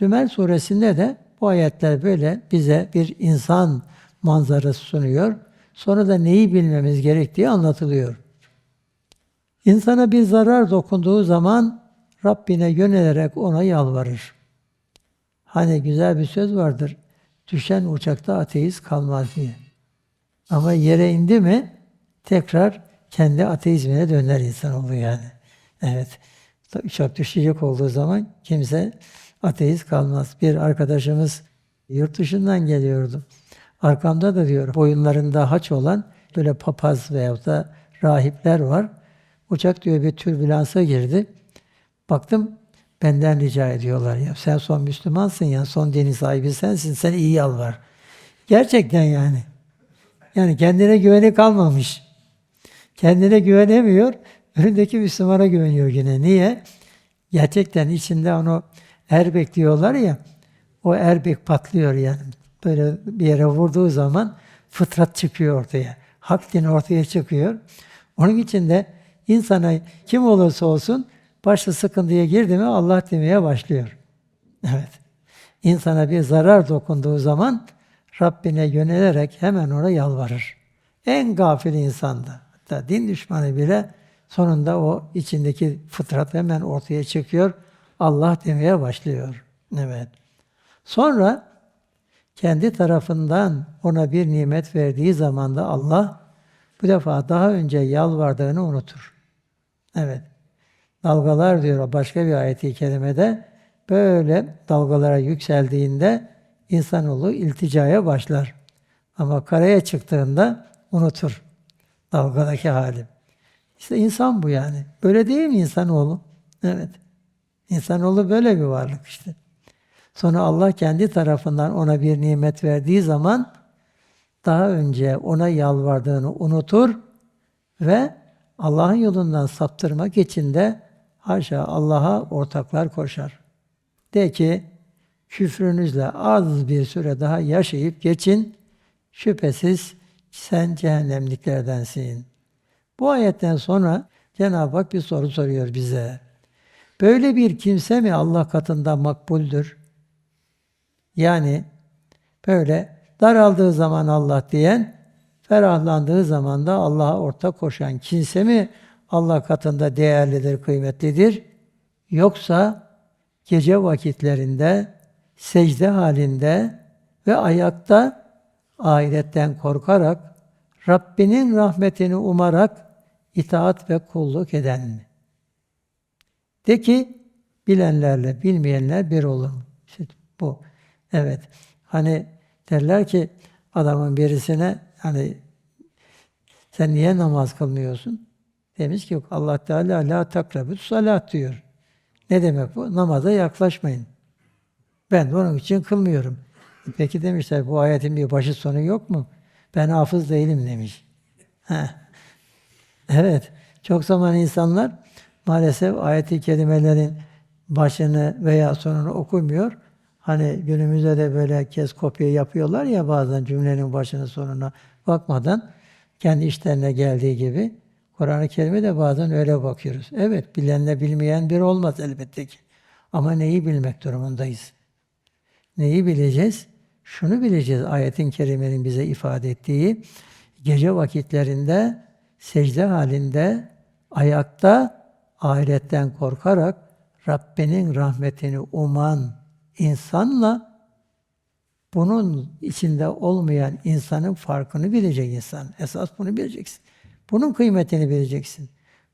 Zümer suresinde de bu ayetler böyle bize bir insan manzarası sunuyor. Sonra da neyi bilmemiz gerektiği anlatılıyor. İnsana bir zarar dokunduğu zaman Rabbine yönelerek ona yalvarır. Hani güzel bir söz vardır. Düşen uçakta ateist kalmaz diye. Ama yere indi mi tekrar kendi ateizmine döner insanoğlu yani. Evet. Uçak düşecek olduğu zaman kimse ateist kalmaz. Bir arkadaşımız yurt dışından geliyordu. Arkamda da diyor boyunlarında haç olan böyle papaz veyahut da rahipler var. Uçak diyor bir türbülansa girdi. Baktım benden rica ediyorlar ya sen son Müslümansın ya son dini sahibi sensin sen iyi yalvar. Gerçekten yani. Yani kendine güveni kalmamış. Kendine güvenemiyor. Önündeki Müslümana güveniyor yine. Niye? Gerçekten içinde onu erbek diyorlar ya. O erbek patlıyor yani. Böyle bir yere vurduğu zaman fıtrat çıkıyor ortaya. Hak din ortaya çıkıyor. Onun için de insana kim olursa olsun başta sıkıntıya girdi mi Allah demeye başlıyor. Evet. İnsana bir zarar dokunduğu zaman Rabbine yönelerek hemen ona yalvarır. En gafil insanda, hatta din düşmanı bile sonunda o içindeki fıtrat hemen ortaya çıkıyor. Allah demeye başlıyor. Evet. Sonra kendi tarafından ona bir nimet verdiği zaman da Allah bu defa daha önce yalvardığını unutur. Evet. Dalgalar diyor başka bir ayeti kerimede böyle dalgalara yükseldiğinde insanoğlu ilticaya başlar. Ama karaya çıktığında unutur dalgadaki hali. İşte insan bu yani. Böyle değil mi insanoğlu? Evet. İnsanoğlu böyle bir varlık işte. Sonra Allah kendi tarafından ona bir nimet verdiği zaman daha önce ona yalvardığını unutur ve Allah'ın yolundan saptırmak için de haşa Allah'a ortaklar koşar. De ki küfrünüzle az bir süre daha yaşayıp geçin. Şüphesiz sen cehennemliklerdensin. Bu ayetten sonra Cenab-ı Hak bir soru soruyor bize. Böyle bir kimse mi Allah katında makbuldür? Yani böyle daraldığı zaman Allah diyen, ferahlandığı zaman da Allah'a ortak koşan kimse mi Allah katında değerlidir, kıymetlidir? Yoksa gece vakitlerinde, secde halinde ve ayakta ahiretten korkarak, Rabbinin rahmetini umarak itaat ve kulluk eden mi? De ki, bilenlerle bilmeyenler bir olur. İşte bu. Evet. Hani derler ki adamın birisine hani sen niye namaz kılmıyorsun? Demiş ki yok Allah Teala la takrabut salat diyor. Ne demek bu? Namaza yaklaşmayın. Ben de onun için kılmıyorum. Peki demişler bu ayetin bir başı sonu yok mu? Ben hafız değilim demiş. Heh. Evet. Çok zaman insanlar maalesef ayeti kelimelerin başını veya sonunu okumuyor. Hani günümüzde de böyle kez kopya yapıyorlar ya bazen cümlenin başını sonuna bakmadan kendi işlerine geldiği gibi Kur'an-ı Kerim'e de bazen öyle bakıyoruz. Evet, bilenle bilmeyen bir olmaz elbette ki. Ama neyi bilmek durumundayız? Neyi bileceğiz? Şunu bileceğiz ayetin kerimenin bize ifade ettiği gece vakitlerinde secde halinde ayakta ahiretten korkarak Rabbinin rahmetini uman insanla bunun içinde olmayan insanın farkını bilecek insan. Esas bunu bileceksin. Bunun kıymetini bileceksin.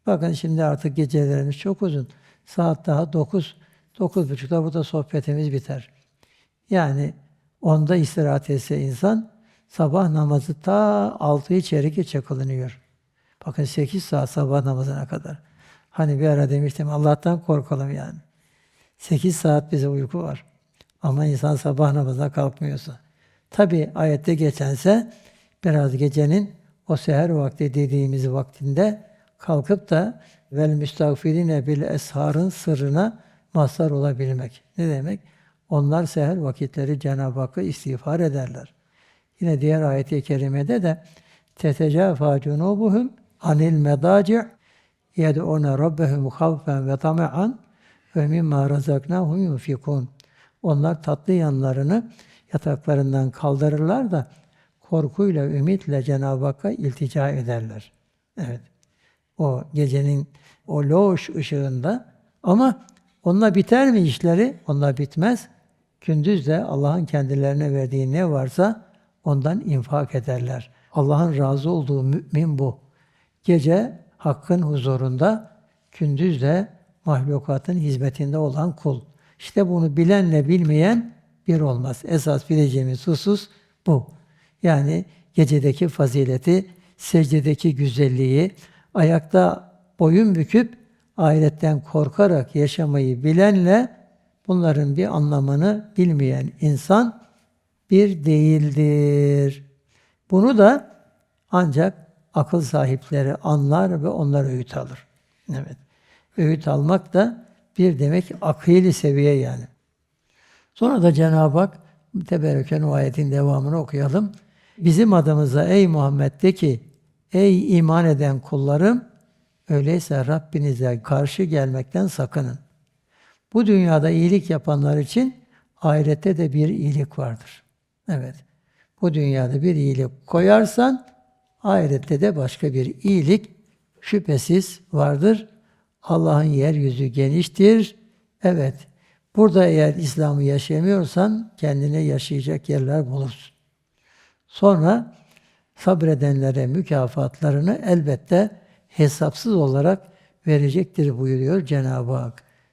Bakın şimdi artık gecelerimiz çok uzun. Saat daha dokuz, dokuz buçukta burada sohbetimiz biter. Yani onda istirahat etse insan sabah namazı ta altıyı çeyrek geçe kılınıyor. Bakın sekiz saat sabah namazına kadar. Hani bir ara demiştim Allah'tan korkalım yani. Sekiz saat bize uyku var. Ama insan sabah namazına kalkmıyorsa. Tabi ayette geçense biraz gecenin o seher vakti dediğimiz vaktinde kalkıp da vel müstagfirine bil esharın sırrına mazhar olabilmek. Ne demek? Onlar seher vakitleri Cenab-ı Hakk'a istiğfar ederler. Yine diğer ayet-i kerimede de tetecafa cunubuhum anil medaci' yed'une rabbehum havfen ve tama'an ve mimma razaknahum yunfikun. Onlar tatlı yanlarını yataklarından kaldırırlar da korkuyla, ümitle Cenab-ı Hakk'a iltica ederler. Evet. O gecenin o loş ışığında ama onunla biter mi işleri? Onunla bitmez. Gündüz de Allah'ın kendilerine verdiği ne varsa ondan infak ederler. Allah'ın razı olduğu mümin bu. Gece Hakk'ın huzurunda, gündüz de mahlukatın hizmetinde olan kul. İşte bunu bilenle bilmeyen bir olmaz. Esas bileceğimiz husus bu. Yani gecedeki fazileti, secdedeki güzelliği, ayakta boyun büküp ahiretten korkarak yaşamayı bilenle bunların bir anlamını bilmeyen insan bir değildir. Bunu da ancak akıl sahipleri anlar ve onlar öğüt alır. Evet. Öğüt almak da bir demek akili seviye yani. Sonra da Cenab-ı Hak Teberrüken o ayetin devamını okuyalım. Bizim adımıza ey Muhammed de ki ey iman eden kullarım öyleyse Rabbinize karşı gelmekten sakının. Bu dünyada iyilik yapanlar için ahirette de bir iyilik vardır. Evet. Bu dünyada bir iyilik koyarsan ahirette de başka bir iyilik şüphesiz vardır. Allah'ın yeryüzü geniştir. Evet. Burada eğer İslam'ı yaşayamıyorsan kendine yaşayacak yerler bulursun. Sonra sabredenlere mükafatlarını elbette hesapsız olarak verecektir buyuruyor Cenab-ı Hak.